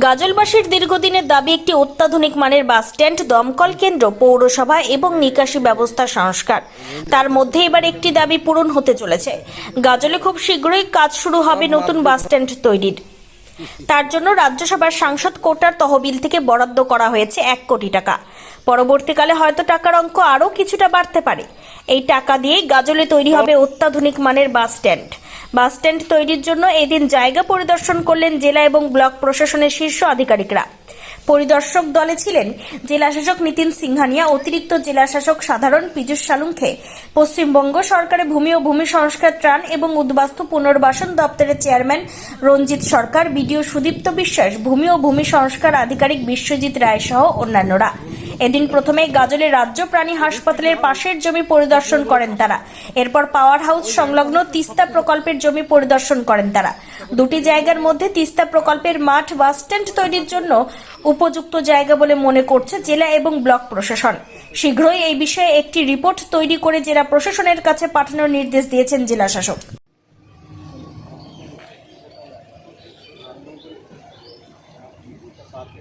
গাজলবাসীর দীর্ঘদিনের দাবি, একটি অত্যাধুনিক মানের বাস স্ট্যান্ড, দমকল কেন্দ্র, পৌরসভা এবং নিকাশি ব্যবস্থা সংস্কার। তার মধ্যে এবার একটি দাবি পূরণ হতে চলেছে। গাজলে খুব শীঘ্রই কাজ শুরু হবে নতুন বাস স্ট্যান্ড তৈরির। তার জন্য রাজ্যসভার সাংসদ কোটার তহবিল থেকে বরাদ্দ করা হয়েছে এক কোটি টাকা। পরবর্তীকালে হয়তো টাকার অঙ্ক আরও কিছুটা বাড়তে পারে। এই টাকা দিয়েই গাজলে তৈরি হবে অত্যাধুনিক মানের বাস স্ট্যান্ড। বাস স্ট্যান্ড তৈরির জন্য এদিন জায়গা পরিদর্শন করলেন জেলা এবং ব্লক প্রশাসনের শীর্ষ আধিকারিকরা। পরিদর্শক দলে ছিলেন জেলাশাসক নীতিন সিংহানিয়া, অতিরিক্ত জেলাশাসক সাধারণ পীযূষ সালুঙ্খে পশ্চিমবঙ্গ সরকারের ভূমি ও ভূমি সংস্কার ত্রাণ এবং উদ্বাস্তু পুনর্বাসন দপ্তরের চেয়ারম্যান রঞ্জিত সরকার, বিডিও সুদীপ্ত বিশ্বাস, ভূমি ও ভূমি সংস্কার আধিকারিক বিশ্বজিৎ রায় সহ অন্যান্যরা। এদিন প্রথমে গাজলের রাজ্য প্রাণী হাসপাতালের পাশের জমি পরিদর্শন করেন তারা। এরপর পাওয়ার হাউস সংলগ্ন তিস্তা প্রকল্পের জমি পরিদর্শন করেন তারা। দুটি জায়গার মধ্যে তিস্তা প্রকল্পের মাঠ বাস স্ট্যান্ড তৈরির জন্য উপযুক্ত জায়গা বলে মনে করছে জেলা এবং ব্লক প্রশাসন। শীঘ্রই এই বিষয়ে একটি রিপোর্ট তৈরি করে জেলা প্রশাসনের কাছে পাঠানোর নির্দেশ দিয়েছেন জেলা শাসক আরে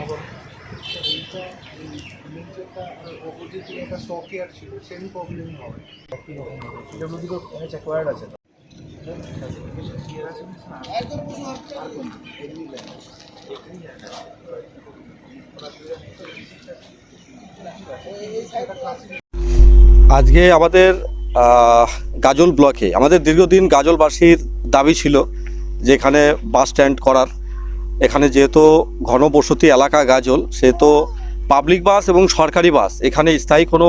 আমার অপোজিট একটা স্টকেয়ার ছিল সেম প্রবলেম হবে অনেক অ্যাকোয়ার্ড আছে আজকে আমাদের গাজল ব্লকে, আমাদের দীর্ঘদিন গাজলবাসীর দাবি ছিল যে এখানে বাস স্ট্যান্ড করার। এখানে যেহেতু ঘনবসতি এলাকা গাজল, সেহেতু পাবলিক বাস এবং সরকারি বাস, এখানে স্থায়ী কোনো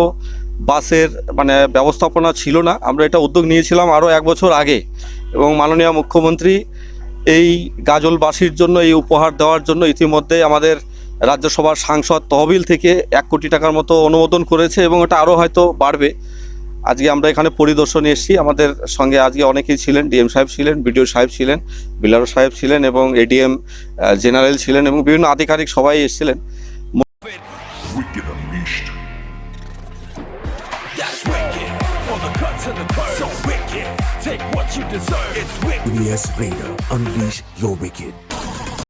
বাসের মানে ব্যবস্থাপনা ছিল না। আমরা এটা উদ্যোগ নিয়েছিলাম আরও এক বছর আগে এবং মাননীয় মুখ্যমন্ত্রী এই গাজলবাসীর জন্য এই উপহার দেওয়ার জন্য ইতিমধ্যে আমাদের রাজ্যসভার সাংসদ তহবিল থেকে এক কোটি টাকার মতো অনুমোদন করেছে এবং এটা আরও হয়তো বাড়বে আজকে আমরা এখানে পরিদর্শনে এসেছি আমাদের সঙ্গে আজকে অনেকেই ছিলেন ডিএম সাহেব ছিলেন বিডিও সাহেব ছিলেন বিলারো সাহেব ছিলেন এবং এডিএম জেনারেল ছিলেন এবং বিভিন্ন আধিকারিক সবাই এসেছিলেন. Take what you deserve. It's wicked. EBS Raider, unleash your wicked.